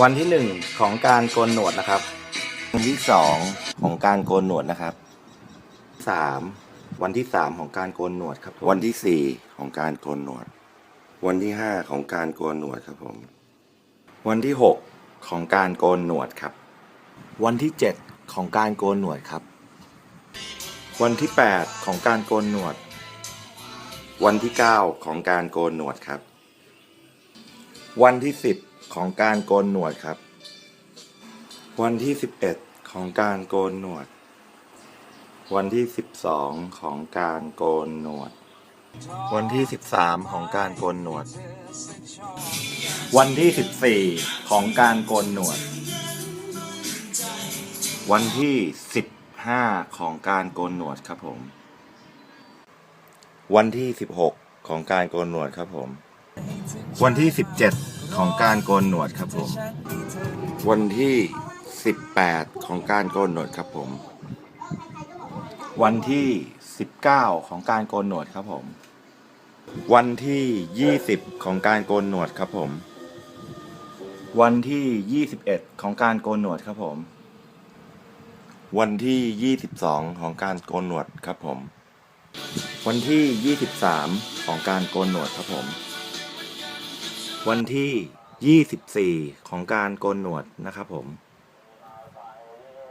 วันที่หนึ่งของการโกนหนวดนะครับ วันที่สองของการโกนหนวดนะครับสามวันที่สามของการโกนหนวดครับผมวันที่สี่ของการโกนหนวด วันที่ห้าของการโกนหนวดครับผม วันที่หกของการโกนหนวดครับ วันที่เจ็ดของการโกนหนวดครับ วันที่แปดของการโกนหนวด วันที่เก้าของการโกนหนวดครับ วันที่สิบ ของการโกนหนวดครับ วันที่สิบเอ็ดของการโกนหนวด วันที่สิบสองของการโกนหนวด วันที่สิบสามของการโกนหนวด วันที่สิบสี่ของการโกนหนวด วันที่สิบห้าของการโกนหนวดครับผม วันที่สิบหกของการโกนหนวดครับผม วันที่สิบเจ็ด ของการโกนหนวดครับผม วันที่สิบแปดของการโกนหนวดครับผม วันที่สิบเก้าของการโกนหนวดครับผม วันที่ยี่สิบของการโกนหนวดครับผม วันที่ยี่สิบเอ็ดของการโกนหนวดครับผม วันที่ยี่สิบสองของการโกนหนวดครับผม วันที่ยี่สิบสามของการโกนหนวดครับผม วันที่ยี่สิบสี่ของการโกนหนวดนะครับผม